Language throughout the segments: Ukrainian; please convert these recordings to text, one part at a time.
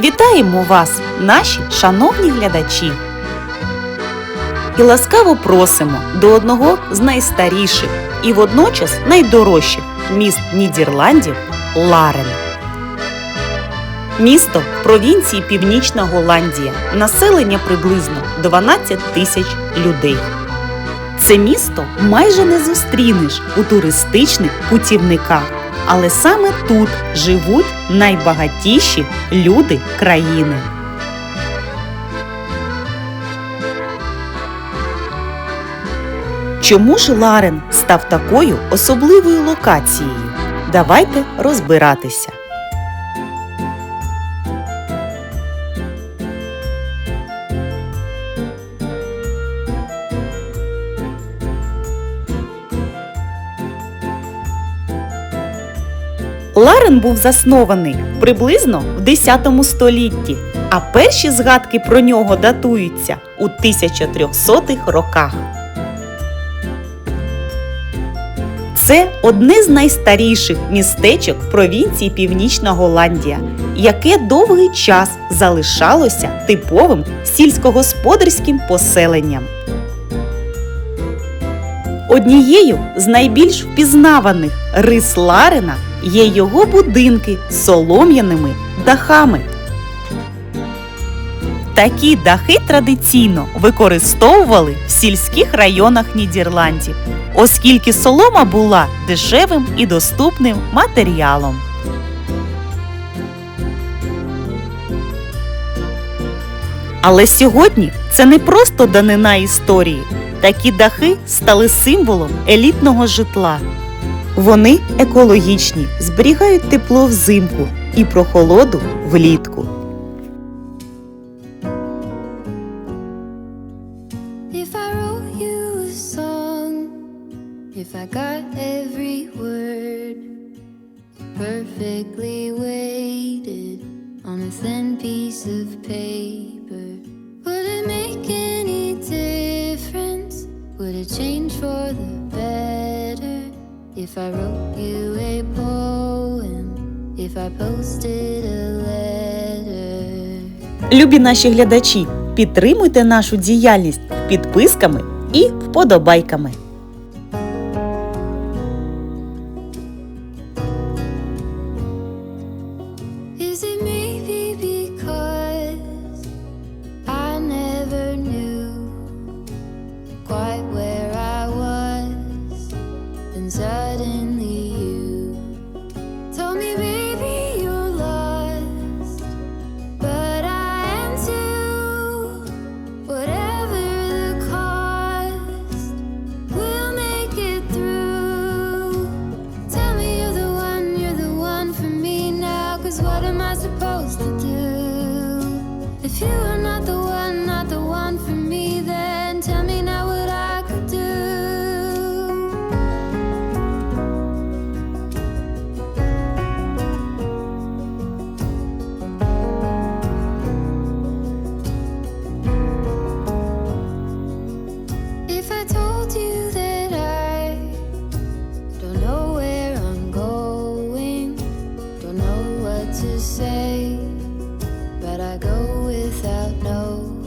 Вітаємо вас, наші шановні глядачі! І ласкаво просимо до одного з найстаріших і водночас найдорожчих міст Нідерландів Ларен. Місто в провінції Північна Голландія. Населення приблизно 12 тисяч людей. Це місто майже не зустрінеш у туристичних путівниках, але саме тут живуть найбагатіші люди країни. Чому ж Ларен став такою особливою локацією? Давайте розбиратися. Ларен був заснований приблизно в 10 столітті, а перші згадки про нього датуються у 1300-х роках. Це одне з найстаріших містечок провінції Північна Голландія, яке довгий час залишалося типовим сільськогосподарським поселенням. Однією з найбільш впізнаваних рис Ларена є його будинки з солом'яними дахами. Такі дахи традиційно використовували в сільських районах Нідерландів, оскільки солома була дешевим і доступним матеріалом. Але сьогодні це не просто данина історії. Такі дахи стали символом елітного житла. Вони екологічні, зберігають тепло взимку і прохолоду влітку. If I wrote you a song, if I got every word perfectly weighted on a thin piece of paper, would it make any difference? Would it change for the better if I wrote you a poem? If I posted a letter? Любі наші глядачі, підтримуйте нашу діяльність підписками і вподобайками. Is it maybe to say, but I go without knowing.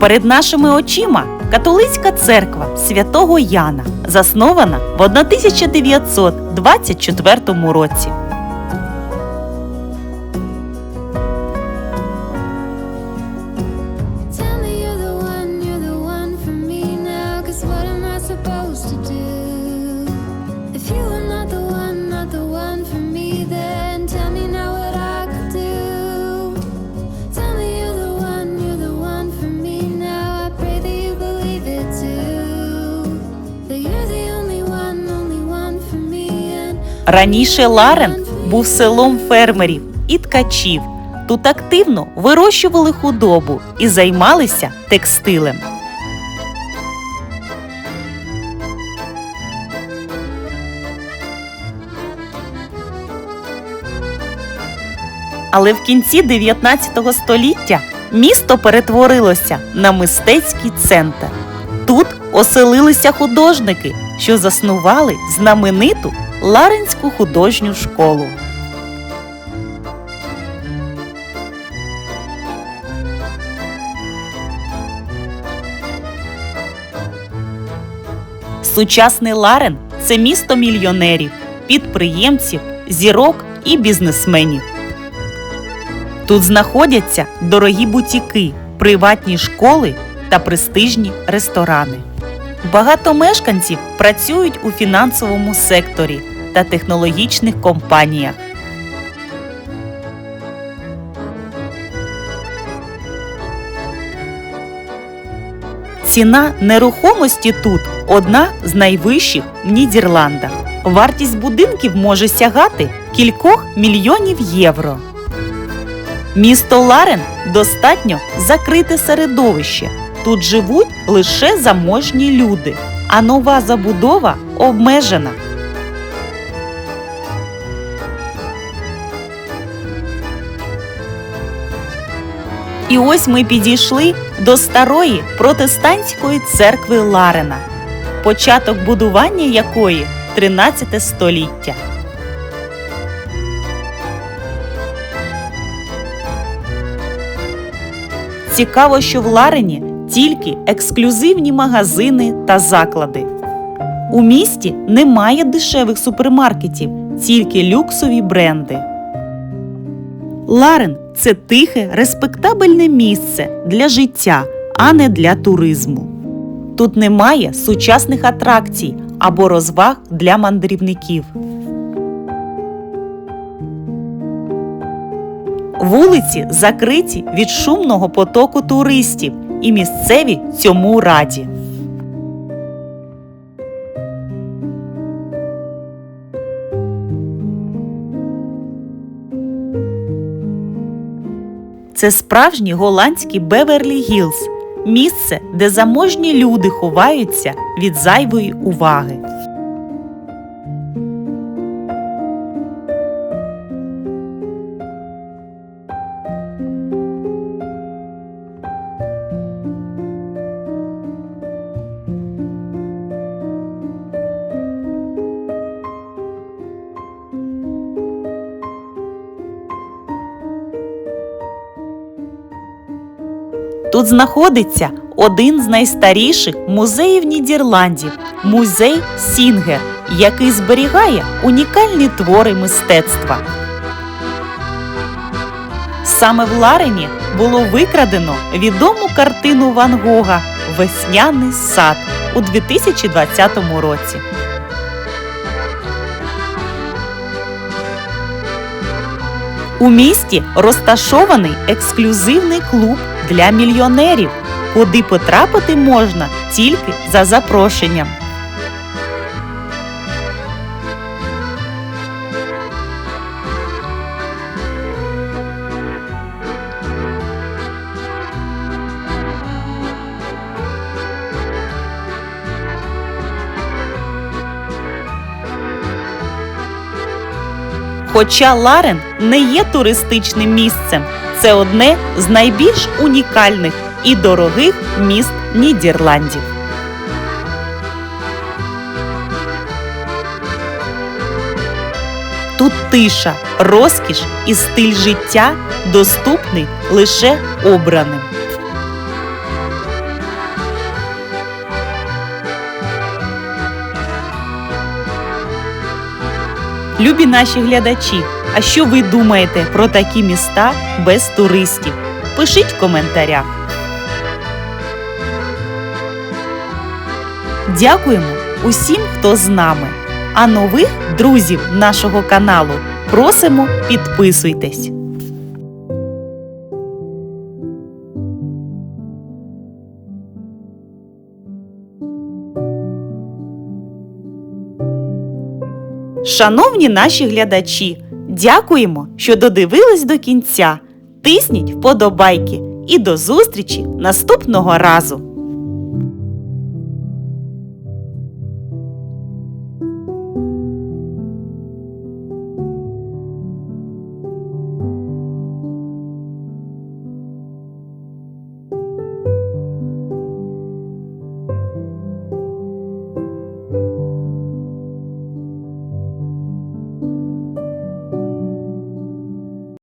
Перед нашими очима католицька церква святого Яна, заснована в 1924 році. Раніше Ларен був селом фермерів і ткачів. Тут активно вирощували худобу і займалися текстилем. Але в кінці 19 століття місто перетворилося на мистецький центр. Тут оселилися художники, що заснували знамениту Ларинську художню школу. Сучасний Ларен це місто мільйонерів, підприємців, зірок і бізнесменів. Тут знаходяться дорогі бутіки, приватні школи та престижні ресторани. Багато мешканців працюють у фінансовому секторі та технологічних компаніях. Ціна нерухомості тут одна з найвищих в Нідерландах. Вартість будинків може сягати кількох мільйонів євро. Місто Ларен достатньо закрите середовище. Тут живуть лише заможні люди, а нова забудова обмежена. І ось ми підійшли до старої протестантської церкви Ларена, початок будування якої 13 століття. Цікаво, що в Ларені тільки ексклюзивні магазини та заклади. У місті немає дешевих супермаркетів, тільки люксові бренди. Ларен це тихе, респектабельне місце для життя, а не для туризму. Тут немає сучасних атракцій або розваг для мандрівників. Вулиці закриті від шумного потоку туристів, і місцеві цьому раді. Це справжні голландські Беверлі Гілз місце, де заможні люди ховаються від зайвої уваги. Тут знаходиться один з найстаріших музеїв Нідерландів музей Сінгер, який зберігає унікальні твори мистецтва. Саме в Ларені було викрадено відому картину Ван Гога Весняний сад у 2020 році. У місті розташований ексклюзивний клуб для мільйонерів, куди потрапити можна тільки за запрошенням. Хоча Ларен не є туристичним місцем, це одне з найбільш унікальних і дорогих міст Нідерландів. Тут тиша, розкіш і стиль життя доступний лише обраним. Любі наші глядачі, а що ви думаєте про такі міста без туристів? Пишіть в коментарях. Дякуємо усім, хто з нами. А нових друзів нашого каналу просимо підписуйтесь. Шановні наші глядачі, дякуємо, що додивились до кінця. Тисніть вподобайки і до зустрічі наступного разу!